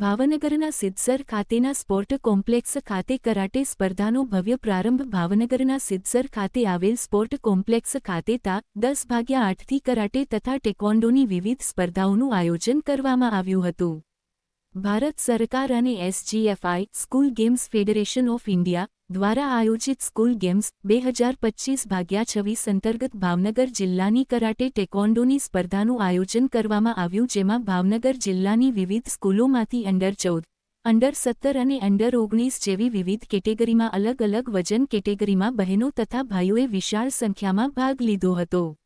ભાવનગરના સિદ્ધસર ખાતેના sport complex ખાતે કરાટે સ્પર્ધાનો ભવ્ય પ્રારંભ ભાવનગરના સિદ્ધસર ખાતે આવેલ સ્પોર્ટ કોમ્પ્લેક્સ ખાતે તા દસ ભાગ્યા આઠથી કરાટે તથા ટેક્વોન્ડોની વિવિધ સ્પર્ધાઓનું આયોજન કરવામાં આવ્યું હતું. ભારત સરકાર અને SGFI school games federation of India દ્વારા આયોજિત સ્કૂલ ગેમ્સ બે હજાર પચ્ચીસ ભાગ્યા છવ્વીસ અંતર્ગત ભાવનગર જિલ્લાની કરાટે ટેકોન્ડોની સ્પર્ધાનું આયોજન કરવામાં આવ્યું જેમાં ભાવનગર જિલ્લાની વિવિધ સ્કૂલોમાંથી અંડર ચૌદ, અંડર સત્તર અને અંડર ઓગણીસ જેવી વિવિધ કેટેગરીમાં અલગ અલગ વજન કેટેગરીમાં બહેનો તથા ભાઈઓએ વિશાળ સંખ્યામાં ભાગ લીધો હતો.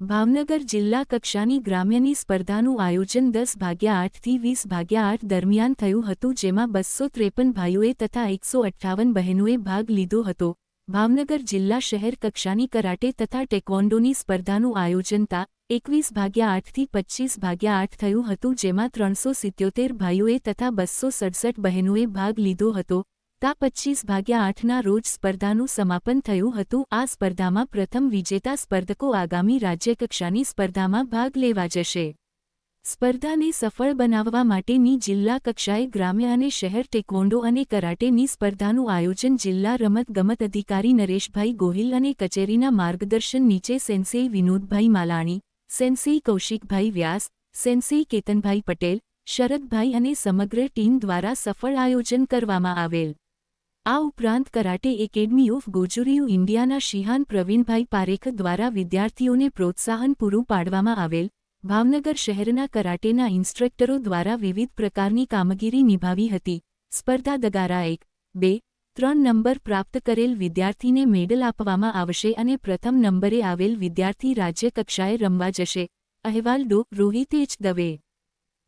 ભાવનગર જિલ્લા કક્ષાની ગ્રામ્યની સ્પર્ધાનું આયોજન દસ ભાગ્યા આઠથી વીસ ભાગ્યા આઠ દરમિયાન થયું હતું, જેમાં બસો ત્રેપન ભાઈઓએ તથા એકસો અઠ્ઠાવન બહેનોએ ભાગ લીધો હતો. ભાવનગર જિલ્લા શહેર કક્ષાની કરાટે તથા ટેકવોન્ડોની સ્પર્ધાનું આયોજન તા એકવીસ ભાગ્યા આઠથી પચ્ચીસ ભાગ્યા આઠ થયું હતું, જેમાં ત્રણસો સિત્યોતેર ભાઈઓએ તથા બસો સડસઠ બહેનોએ ભાગ લીધો હતો. તા પચ્ચીસ ભાગ્યા આઠના રોજ સ્પર્ધાનું સમાપન થયું હતું. આ સ્પર્ધામાં પ્રથમ વિજેતા સ્પર્ધકો આગામી રાજ્યકક્ષાની સ્પર્ધામાં ભાગ લેવા જશે. સ્પર્ધાને સફળ બનાવવા માટેની જિલ્લા કક્ષાએ ગ્રામ્ય અને શહેર ટેકવોન્ડો અને કરાટેની સ્પર્ધાનું આયોજન જિલ્લા રમતગમત અધિકારી નરેશભાઈ ગોહિલ અને કચેરીના માર્ગદર્શન નીચે સેન્સેઈ વિનોદભાઈ માલાણી, સેન્સેઈ કૌશિકભાઈ વ્યાસ, સેન્સેઈ કેતનભાઈ પટેલ, શરદભાઈ અને સમગ્ર ટીમ દ્વારા સફળ આયોજન કરવામાં આવેલ. આ ઉપરાંત કરાટે એકેડમી ઓફ ગોજુરીયુ ઇન્ડિયાના શિહાન પ્રવીણભાઈ પારેખ દ્વારા વિદ્યાર્થીઓને પ્રોત્સાહન પૂરું પાડવામાં આવેલ, ભાવનગર શહેરના કરાટેના ઇન્સ્ટ્રક્ટરો દ્વારા વિવિધ પ્રકારની કામગીરી નિભાવી હતી. સ્પર્ધા દગારા એક, બે, ત્રણ નંબર પ્રાપ્ત કરેલ વિદ્યાર્થીને મેડલ આપવામાં આવશે અને પ્રથમ નંબરે આવેલ વિદ્યાર્થી રાજ્યકક્ષાએ રમવા જશે. અહેવાલ ડો. રોહિતેજ દવે